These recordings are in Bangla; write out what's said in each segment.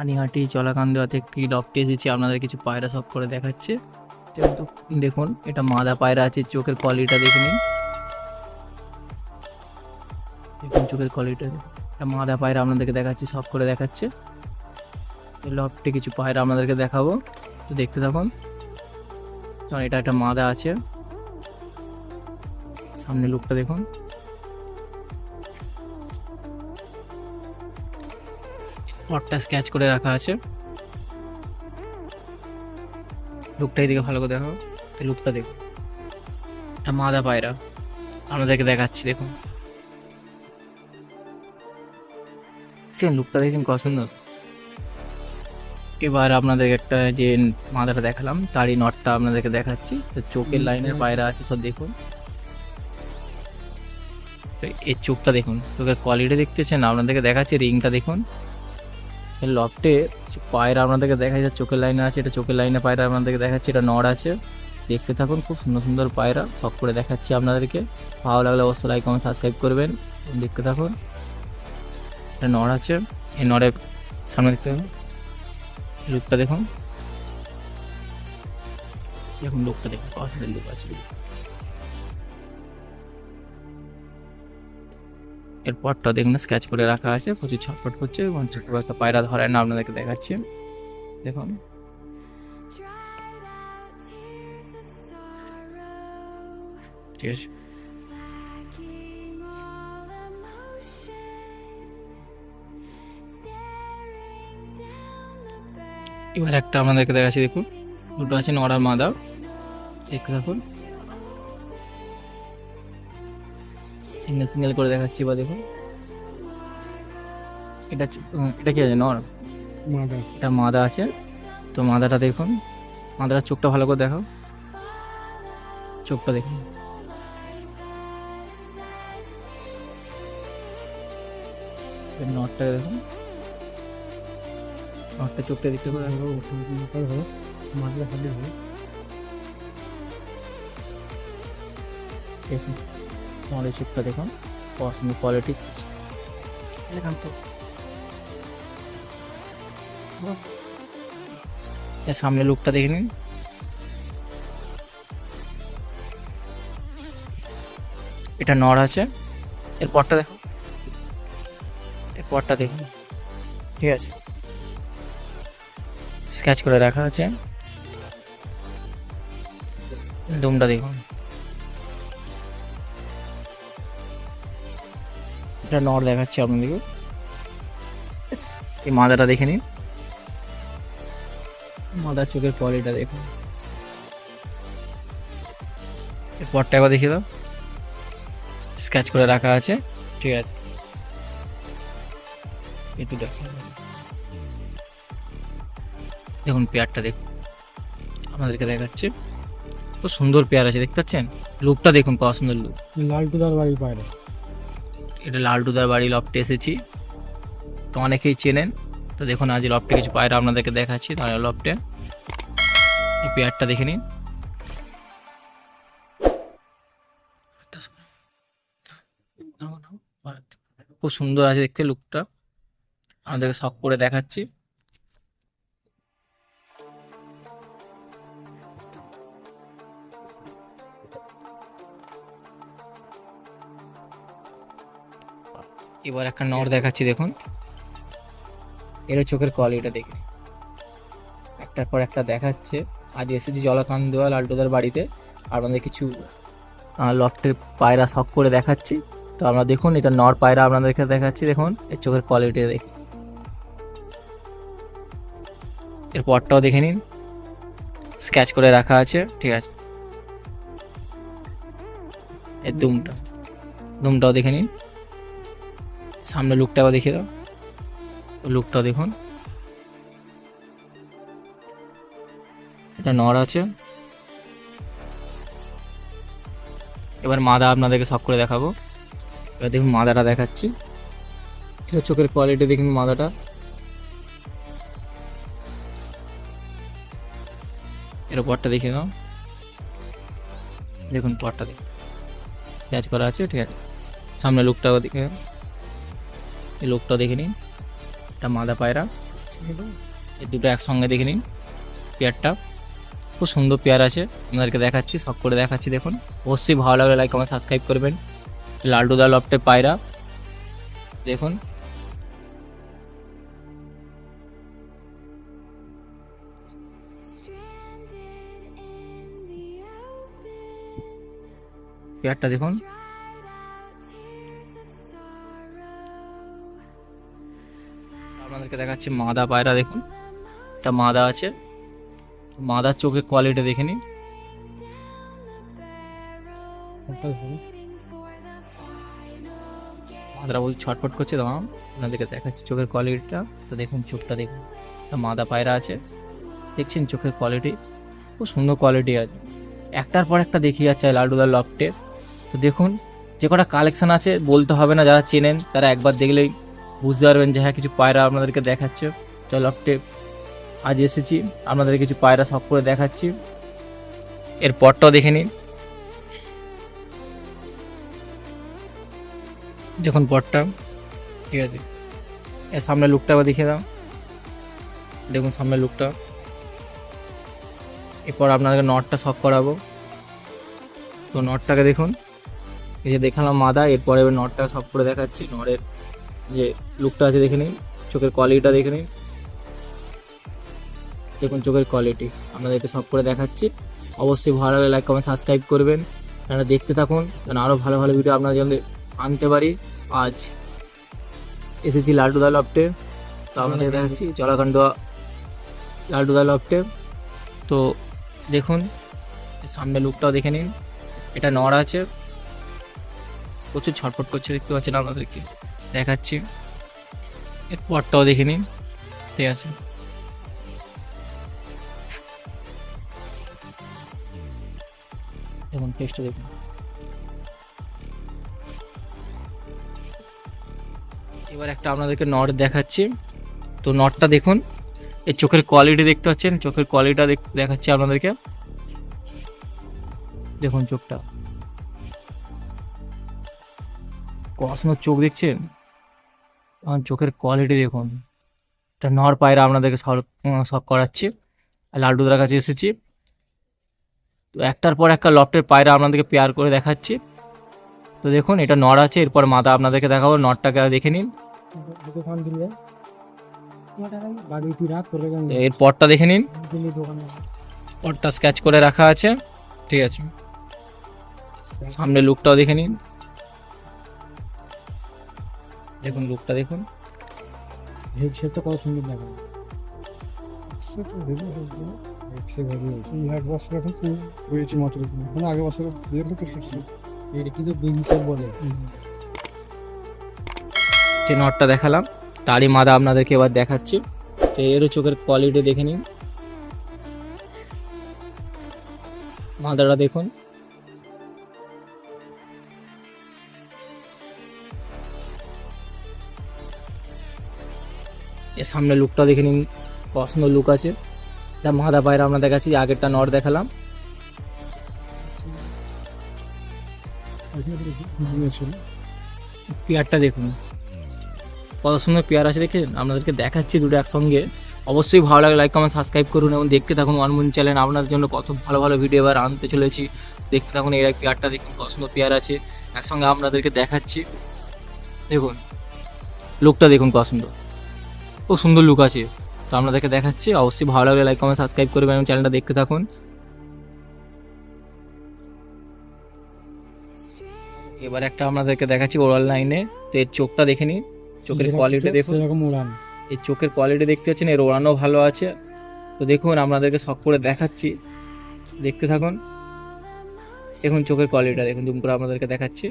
পানিহাটি চলাকান্দাতে একটি লফটে এসেছি, আপনাদের কিছু পায়রা সব করে দেখাচ্ছে। যেহেতু দেখুন, এটা মাদা পায়রা আছে, চোখের কোয়ালিটিটা দেখে নিন। দেখুন চোখের কোয়ালিটিটা এটা মাদা পায়রা আপনাদেরকে দেখাচ্ছি, সব করে দেখাচ্ছে। লফটে কিছু পায়রা আপনাদেরকে দেখাবো। তো দেখতে থাকুন। এটা একটা মাদা আছে। সামনে লুকটা দেখুন। পটটা স্ক্যাচ করে রাখা আছে। লুকটা এদিকে ভালো করে দেখো। এই লুকটা দেখো। এটা মাদা পায়রা। আপনাদেরকে দেখাচ্ছি দেখুন। সেম লুকটা দেখুন কত সুন্দর এবার আপনাদেরকে একটা যে মাদাটা দেখালাম তারই নটটা আপনাদেরকে দেখাচ্ছি। তো চোখের লাইনের পায়রা আছে সব দেখুন। তো এর চোখটা দেখুন। চোখের কোয়ালিটি দেখতেছেন আপনাদেরকে দেখাচ্ছি রিংটা দেখুন। এর লফটে পায়রা আপনাদেরকে দেখা যাচ্ছে চোখের লাইনে আছে, এটা চোখের লাইনে পায়রা আপনাদেরকে দেখাচ্ছি, এটা নড় আছে। দেখতে থাকুন, খুব সুন্দর সুন্দর পায়রা। সব করে দেখাচ্ছি আপনাদেরকে। ভালো লাগলে অবশ্যই লাইক কমেন্ট সাবস্ক্রাইব করবেন। দেখতে থাকুন। এটা নড় আছে। এই নড়ের সামনে দেখতে থাকুন লুকটা দেখুন। দেখুন, লোকটা দেখুন। লুক আছে এর পরটা দেখুন স্কেচ করে রাখা আছে, প্রচুর ছটফট করছে, এবং ছোট একটা পায়রা ধরায় না, আপনাদেরকে দেখাচ্ছি। দেখুন। ঠিক আছে। এবার একটা আপনাদেরকে দেখাচ্ছি, দেখুন। দুটো আছে নড়ার মাদা দেখতে থাকুন। সিঙ্গেল সিঙ্গেল করে দেখাচ্ছি বা দেখুন। এটা এটা কি আছে? নর? এটা মাদা আছে। তো মাদাটা দেখুন। মাদাটার চোখটা ভালো করে দেখো চোখটা দেখুন। নটটাকে দেখুন। নটটা চোখটা দেখতে পাবে দেখুন। চোখটা দেখুন পছন্দ কোয়ালিটি এখান তো। এর সামনে লুকটা দেখে নিন। এটা নড় আছে। এরপরটা দেখো এর পরটা দেখুন। ঠিক আছে। স্কেচ করে রাখা আছে। দমটা দেখুন। এটা নর দেখাচ্ছি আপনাদেরকে। এই মাদাটা দেখে নিন। মাদার চোখের কোয়ালিটিটা দেখুন। এর পরটা একবার দেখিয়ে দাও। স্কেচ করে রাখা আছে। ঠিক আছে। একটু দেখুন দেখুন পেয়ারটা দেখুন। আপনাদেরকে দেখাচ্ছে। খুব সুন্দর পেয়ার আছে, দেখতে পাচ্ছেন? লুকটা দেখুন, কত সুন্দর লুক লাল টুদার বাড়ি পায়রা। এটা লালটুদার বাড়ি লফটে এসেছি। তো অনেকেই চেনেন। তো দেখুন, আজ লফটে কিছু পায়রা আপনাদেরকে দেখাচ্ছি। তাহলে লফটে এই পেয়ারটা দেখে নিন। খুব সুন্দর আছে দেখতে লুকটা আমাদেরকে শখ করে দেখাচ্ছি। এবার একটা নর দেখাচ্ছি, দেখুন। এর চোখের কোয়ালিটিটা দেখে। একটার পর একটা দেখাচ্ছে। আজ এসেছি জলাকান দেওয়া লালটুদার বাড়িতে। আর আমাদের কিছু লফটের পায়রা শখ করে দেখাচ্ছি। তো আমরা দেখুন, এটা নর পায়রা আপনাদেরকে দেখাচ্ছি, দেখুন। এর চোখের কোয়ালিটি দেখে এর পরটাও দেখে নিন। স্কেচ করে রাখা আছে, ঠিক আছে। এর দুমটা। দুমটাও দেখে নিন। সামনে লুকটাও দেখিয়ে দাও। লুকটাও দেখুন। এটা নর আছে। এবার মাদা আপনাদেরকে সব করে দেখাবো। এবার দেখুন মাদাটা দেখাচ্ছি। এটা চোখের কোয়ালিটি দেখুন মাদাটা। এর পরটা দেখিয়ে দাও। দেখুন পরটা দেখুন স্ক্যাচ করা আছে, ঠিক আছে। সামনে লুকটাও দেখে এই লোকটা দেখে নিন। এটা মাদা পায়রা। এই দুটো একসঙ্গে দেখে নিন পেয়ারটা। খুব সুন্দর পেয়ার আছে। আপনাদেরকে দেখাচ্ছি সব করে দেখাচ্ছি, দেখুন। অবশ্যই ভালো লাগলে লাইক কমেন্ট সাবস্ক্রাইব করবেন। লালটুদা লফটের পায়রা। দেখুন। পেয়ারটা দেখুন। আপনাদেরকে দেখাচ্ছি মাদা পায়রা, দেখুন। একটা মাদা আছে। মাদার চোখের কোয়ালিটি দেখে নিন। মাদারা বলছি, ছটফট করছে দাম আপনাদেরকে দেখাচ্ছি চোখের কোয়ালিটিটা তো দেখুন চোখটা, দেখুন। মাদা পায়রা আছে। দেখছেন চোখের কোয়ালিটি খুব সুন্দর কোয়ালিটি আছে। একটার পর একটা দেখিয়ে যাচ্ছে লাডুদার লফটে। তো দেখুন, যে কটা কালেকশন আছে, বলতে হবে না, যারা চেনেন, তারা একবার দেখলেই বুঝতে পারবেন যে হ্যাঁ কিছু পায়রা আপনাদেরকে দেখাচ্ছে। তো লফটে আজ এসেছি, আপনাদের কিছু পায়রা সব করে দেখাচ্ছি। এর পরটাও দেখে নিন। দেখুন পরটা ঠিক আছে। এর সামনে লুকটা আবার দেখিয়ে দাও। দেখুন সামনে লুকটা এরপর আপনাদেরকে নটটা সব করাবো। তো নটটাকে দেখুন। এই যে দেখালাম মাদা, এরপরে নটটা সব করে দেখাচ্ছি। নটের যে লুকটা আছে দেখে নিন চোখের কোয়ালিটিটা দেখে নিন। দেখুন চোখের কোয়ালিটি আপনাদেরকে সব করে দেখাচ্ছি। অবশ্যই ভালো লাগলে লাইক কমেন্ট সাবস্ক্রাইব করবেন। আপনারা দেখতে থাকুন যেন আরও ভালো ভালো ভিডিও আপনাদের জন্য আনতে পারি। আজ এসেছি লালটুদা লফটে তো আপনাদের দেখাচ্ছি জলাকান্ড লালটুদা লফটে তো দেখুন সামনে লুকটাও দেখে নিন। এটা নড় আছে। প্রচুর ছটফট করছে দেখতে পাচ্ছেন আপনাদেরকে। দেখাচ্ছি। এর পরটাও দেখে নিন। ঠিক আছে। দেখুন টেস্টটা দেখুন। এবার একটা আপনাদেরকে নট দেখাচ্ছি। তো নটটা দেখুন। এর চোখের কোয়ালিটি দেখতে পাচ্ছেন? চোখের কোয়ালিটিটা দেখাচ্ছি আপনাদেরকে। দেখুন চোখটা। কসমোর চোখ দেখছেন? আমার চোখের কোয়ালিটি দেখুন। এটা নর পায়রা আপনাদেরকে সব করাচ্ছি। লাড্ডুদার কাছে এসেছি। তো একটার পর একটা লফটের পায়রা আপনাদেরকে পেয়ার করে দেখাচ্ছি। তো দেখুন, এটা নর আছে, এরপর মাথা আপনাদেরকে দেখাবো, নরটাকে দেখে নিন। এর পরটা দেখে নিন। পরটা স্কেচ করে রাখা আছে, ঠিক আছে। সামনে লুকটাও দেখে নিন। দেখুন লুকটা দেখুন। হেডসেট তো কত সুন্দর লাগে এক বছর এখন হয়েছে মাত্র। মানে আগে বছর বিয়ের হতে শিখছি এটা কিন্তু বিজিসের বলে। যে নটটা দেখালাম তারই মাদা আপনাদেরকে এবার দেখাচ্ছি। তো এরও চোখের কোয়ালিটি দেখে নিন। মাদাটা দেখুন। এর সামনে লুকটা দেখে নিন, পছন্দ লুক আছে। যা মাদা পায়রা আমরা দেখাচ্ছি আগেরটা নট দেখালাম। পেয়ারটা দেখুন। কত সুন্দর পেয়ার আছে দেখেন আপনাদেরকে দেখাচ্ছি দুটো একসঙ্গে। অবশ্যই ভালো লাগে লাইক কমেন্ট সাবস্ক্রাইব করুন এবং দেখতে থাকুন ওয়ানমুন চ্যানেল আপনাদের জন্য কত ভালো ভালো ভিডিও এবার আনতে চলেছি। দেখতে থাকুন এর পেয়ারটা দেখুন, কত সুন্দর পেয়ার আছে। একসঙ্গে আপনাদেরকে দেখাচ্ছি। দেখুন লুকটা দেখুন কত সুন্দর। খুব সুন্দর লুক আছে। তো আপনাদেরকে দেখাচ্ছি অবশ্যই ভালো লাগলে লাইক কমেন্ট সাবস্ক্রাইব করবেন এবং চ্যানেলটা দেখতে থাকুন। এবার একটা আপনাদেরকে দেখাচ্ছি ওরাল লাইনে তো এর চোখটা দেখে নিন চোখের কোয়ালিটি দেখুন। এই চোখের কোয়ালিটি দেখতে পাচ্ছেন এর ওড়ানো ভালো আছে। তো দেখুন আপনাদেরকে শখ করে দেখাচ্ছি। দেখতে থাকুন। দেখুন চোখের কোয়ালিটিটা দেখুন জুম করে আপনাদেরকে দেখাচ্ছি।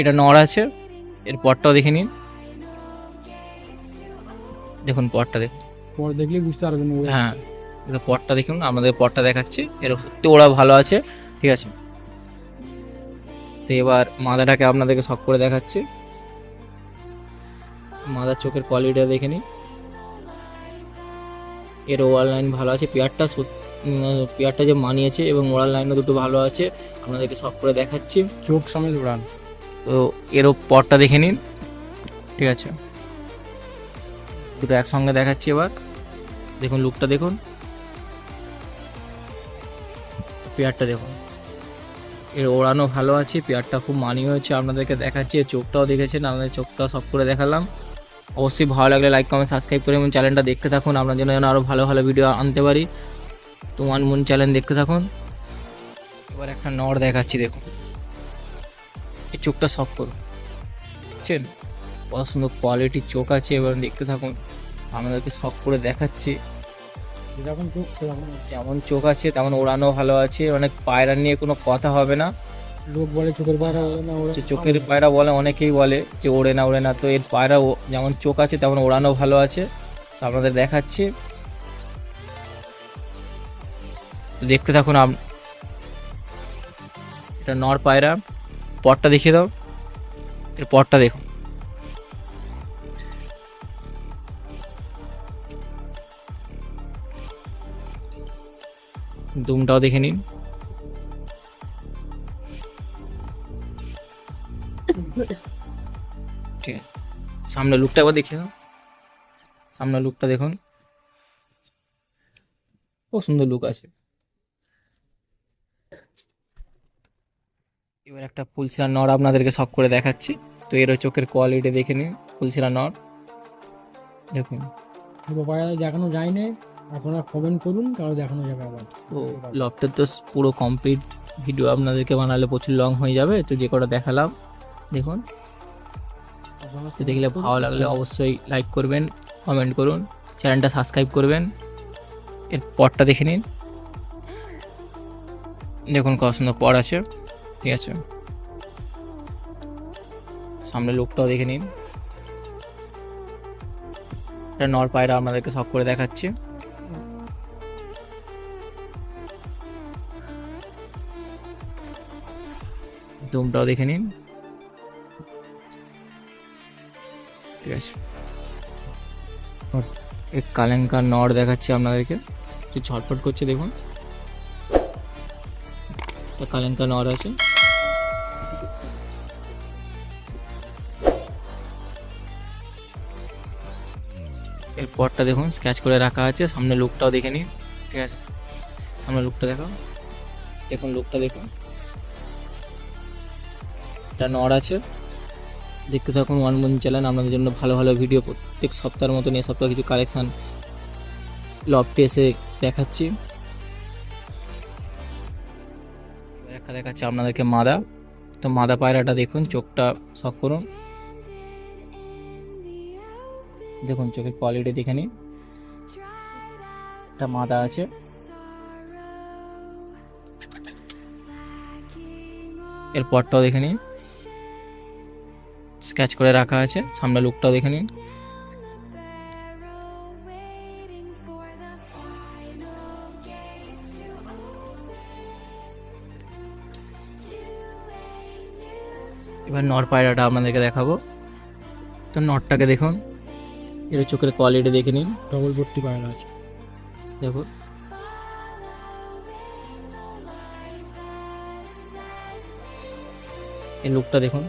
এটা নড় আছে। এর পরটাও দেখে নিন। দেখুন পরটা দেখুন পর দেখলে বুঝতে পারবেন হ্যাঁ এটা পরটা দেখুন আমাদের পরটা দেখাচ্ছে। এর ওরা ভালো আছে ঠিক আছে? তো এবার মাদাটাকে আপনাদেরকে সব করে দেখাচ্ছি। মাদার চোখের কোয়ালিটিটা দেখে নিন। এর ওয়াল লাইন ভালো আছে পেয়ারটা পেয়ারটা যে মানিয়েছে এবং ওরাল লাইনও দুটো ভালো আছে আপনাদেরকে সব করে দেখাচ্ছি। চোখ সমেত উড়ান। তো এরও পরটা দেখে নিন। ঠিক আছে। দুটো একসঙ্গে দেখাচ্ছি এবার। দেখুন লুকটা দেখুন। পেয়ারটা দেখুন। এর ওড়ানো ভালো আছে, পেয়ারটা খুব মানি হয়েছে, আপনাদেরকে দেখাচ্ছি। চোখটাও দেখেছেন, আপনাদের চোখটাও সব করে দেখালাম। অবশ্যই ভালো লাগলে লাইক কমেন্ট সাবস্ক্রাইব করে এবং চ্যানেলটা দেখতে থাকুন। আপনার জন্য যেন আরও ভালো ভালো ভিডিও আনতে পারি। তোমার মন চ্যানেল দেখতে থাকুন। এবার একটা নড় দেখাচ্ছি, দেখুন। এই চোখটা সব করুন বুঝছেন? কত সুন্দর কোয়ালিটির চোখ আছে এবার দেখতে থাকুন। আপনাদেরকে সব করে দেখাচ্ছি। যেরকম চোখ সেরকম যেমন চোখ আছে তেমন ওড়ানো ভালো আছে। অনেক পায়রা নিয়ে কোনো কথা হবে না। লোক বলে চোখের পায়রা ওড়ে না ওড়ে চোখের পায়রা বলে অনেকেই বলে যে ওড়ে না ওড়ে না। তো এর পায়রা যেমন চোখ আছে তেমন ওড়ানো ভালো আছে। তো আপনাদের দেখাচ্ছি। দেখতে থাকুন আপ এটা নর পায়রা। পটটা দেখিয়ে দাও। এর পটটা দেখুন দুমটাও দেখে নিন। ঠিক আছে। সামনে লুকটা একবার দেখিয়ে দাও। সামনে লুকটা দেখুন। খুব সুন্দর লুক আছে। এবার একটা ফুলশিরা নর আপনাদেরকে সব করে দেখাচ্ছি। তো এরও চোখের কোয়ালিটি দেখে নিন ফুলশিরা নর দেখুন। পায়রা দেখানো যায় না। আপনারা কমেন্ট করুন তাহলে দেখানো যাবে আবার তো লফটের তো পুরো কমপ্লিট ভিডিও আপনাদেরকে বানালে প্রচুর লং হয়ে যাবে তো যে কটা দেখালাম দেখুন। দেখলে ভালো লাগলে অবশ্যই লাইক করবেন কমেন্ট করুন চ্যানেলটা সাবস্ক্রাইব করবেন। এর পরটা দেখে নিন। দেখুন কত সুন্দর পর আছে। ঠিক আছে। সামনে লোকটাও দেখে নিন। এটা নর পায়রা আপনাদেরকে সব করে দেখাচ্ছি। ডোমটাও দেখে নিন। ঠিক আছে। কালেঙ্কার নর দেখাচ্ছি আপনাদেরকে। একটু ছটফট করছে, দেখুন। একটা কালেঙ্কার নড় আছে। এর পরটা দেখুন স্ক্যাচ করে রাখা আছে। সামনে লুকটাও দেখে নিন, ঠিক আছে? সামনে লুকটা দেখো। দেখুন লুকটা দেখুন। এটা নড় আছে। দেখতে থাকুন ওয়ান মন চ্যানেল আপনাদের জন্য ভালো ভালো ভিডিও প্রত্যেক সপ্তাহের মতন এই সপ্তাহে কিছু কালেকশান লফটে এসে দেখাচ্ছি। একটা দেখাচ্ছি আপনাদেরকে মাদা। তো মাদা পায়রাটা দেখুন, চোখটা শখ করুন। দেখুন, চোখের কোয়ালিটি দেখে নিন। একটা মাদা আছে। এর পরটাও দেখে নিন। স্কেচ করে রাখা আছে। সামনে লুকটাও দেখে নিন। এবার নর পায়রাটা আপনাদেরকে দেখাবো। তো নটটাকে দেখুন। এর চোখের কোয়ালিটি দেখে নিন। ডবল ভর্তি পায়রা আছে। দেখুন এই লুকটা দেখুন।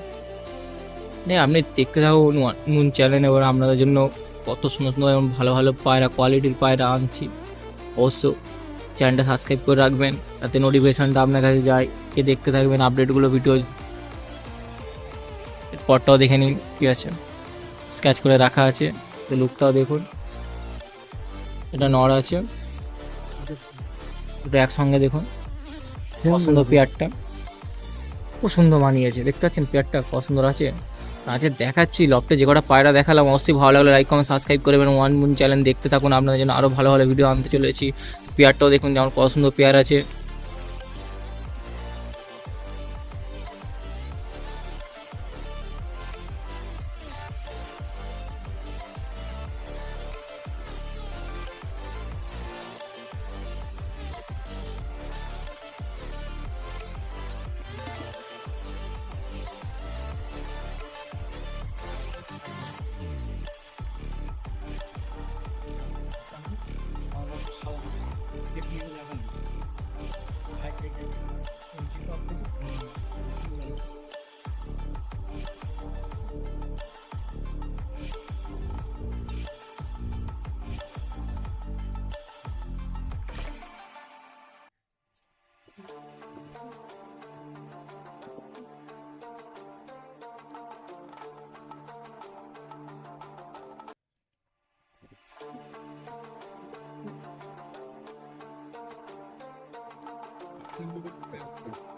নেই আপনি দেখতে থাকুন নুন চ্যানেল এবার আপনাদের জন্য কত সুন্দর সুন্দর এবং ভালো ভালো পায়রা কোয়ালিটির পায়রা আনছি। অবশ্য চ্যানেলটা সাবস্ক্রাইব করে রাখবেন তাতে নোটিফিকেশানটা আপনার কাছে যায়। কে দেখতে থাকবেন আপডেটগুলো ভিডিও পরটাও দেখে নিন ঠিক আছে। স্ক্যাচ করে রাখা আছে। লুকটাও দেখুন। এটা নড় আছে। দুটো একসঙ্গে দেখুন। পছন্দ পেয়ারটা। খুব সুন্দর মানিয়েছে দেখতে পাচ্ছেন পেয়ারটা সুন্দর আছে। আছে দেখাচ্ছি লফটে। যে কটা পায়রা দেখালাম অবশ্যই ভালো লাগলে লাইক কমেন্ট সাবস্ক্রাইব করবেন ওয়ান মুন চ্যানেল দেখতে থাকুন। আপনাদের জন্য আরও ভালো ভালো ভিডিও আনতে চলেছি। পেয়ারটাও দেখুন যেমন পছন্দ পেয়ার আছে। Clube do Professor.